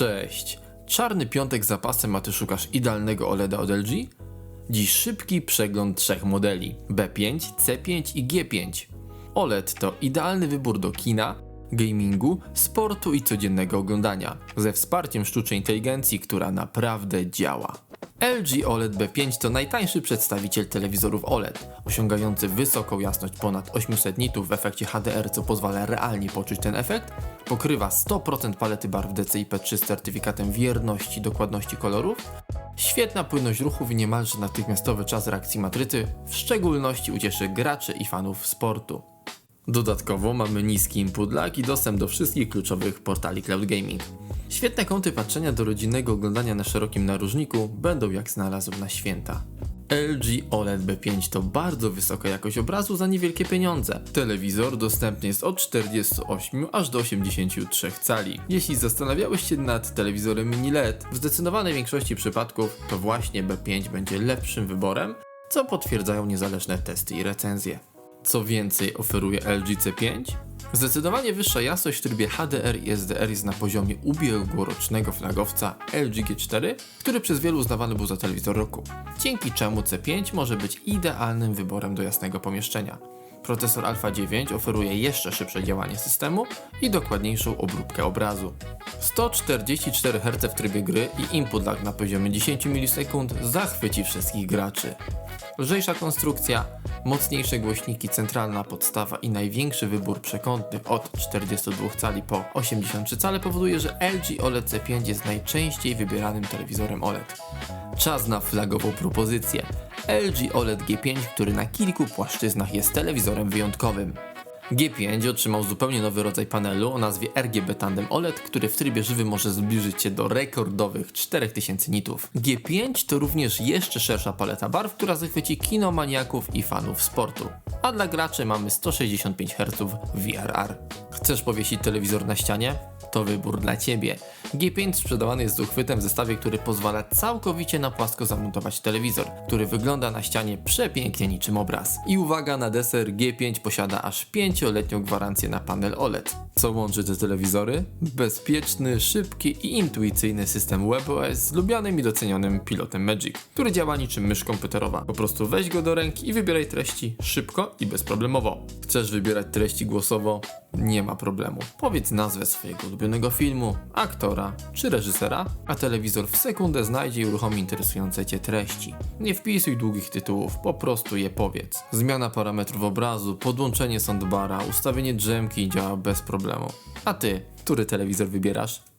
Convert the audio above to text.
Cześć! Czarny piątek z zapasem, a ty szukasz idealnego OLEDa od LG? Dziś szybki przegląd trzech modeli B5, C5 i G5. OLED to idealny wybór do kina, gamingu, sportu i codziennego oglądania, ze wsparciem sztucznej inteligencji, która naprawdę działa. LG OLED B5 to najtańszy przedstawiciel telewizorów OLED, osiągający wysoką jasność ponad 800 nitów w efekcie HDR, co pozwala realnie poczuć ten efekt, pokrywa 100% palety barw DCI-P3 z certyfikatem wierności dokładności kolorów, świetna płynność ruchów i niemalże natychmiastowy czas reakcji matrycy, w szczególności ucieszy graczy i fanów sportu. Dodatkowo mamy niski input lag i dostęp do wszystkich kluczowych portali cloud gaming. Świetne kąty patrzenia do rodzinnego oglądania na szerokim narożniku będą jak znalazł na święta. LG OLED B5 to bardzo wysoka jakość obrazu za niewielkie pieniądze. Telewizor dostępny jest od 48 aż do 83 cali. Jeśli zastanawiałeś się nad telewizorem mini LED, w zdecydowanej większości przypadków to właśnie B5 będzie lepszym wyborem, co potwierdzają niezależne testy i recenzje. Co więcej oferuje LG C5? Zdecydowanie wyższa jasność w trybie HDR i SDR jest na poziomie ubiegłorocznego flagowca LG G4, który przez wielu uznawany był za telewizor roku, dzięki czemu C5 może być idealnym wyborem do jasnego pomieszczenia. Procesor Alpha 9 oferuje jeszcze szybsze działanie systemu i dokładniejszą obróbkę obrazu. 144 Hz w trybie gry i input lag na poziomie 10 ms zachwyci wszystkich graczy. Lżejsza konstrukcja, mocniejsze głośniki, centralna podstawa i największy wybór przekątnych od 42 cali po 83 cale powoduje, że LG OLED C5 jest najczęściej wybieranym telewizorem OLED. Czas na flagową propozycję. LG OLED G5, który na kilku płaszczyznach jest telewizorem wyjątkowym. G5 otrzymał zupełnie nowy rodzaj panelu o nazwie RGB Tandem OLED, który w trybie żywym może zbliżyć się do rekordowych 4000 nitów. G5 to również jeszcze szersza paleta barw, która zachwyci kinomaniaków i fanów sportu. A dla graczy mamy 165 Hz VRR. Chcesz powiesić telewizor na ścianie? To wybór dla Ciebie. G5 sprzedawany jest z uchwytem w zestawie, który pozwala całkowicie na płasko zamontować telewizor, który wygląda na ścianie przepięknie niczym obraz. I uwaga na deser, G5 posiada aż 5-letnią gwarancję na panel OLED. Co łączy te telewizory? Bezpieczny, szybki i intuicyjny system WebOS z lubianym i docenionym pilotem Magic, który działa niczym mysz komputerowa. Po prostu weź go do ręki i wybieraj treści szybko i bezproblemowo. Chcesz wybierać treści głosowo? Nie ma problemu. Powiedz nazwę swojego ulubionego filmu, aktora czy reżysera, a telewizor w sekundę znajdzie i uruchomi interesujące Cię treści. Nie wpisuj długich tytułów, po prostu je powiedz. Zmiana parametrów obrazu, podłączenie soundbara, ustawienie drzemki działa bez problemu. A Ty, który telewizor wybierasz?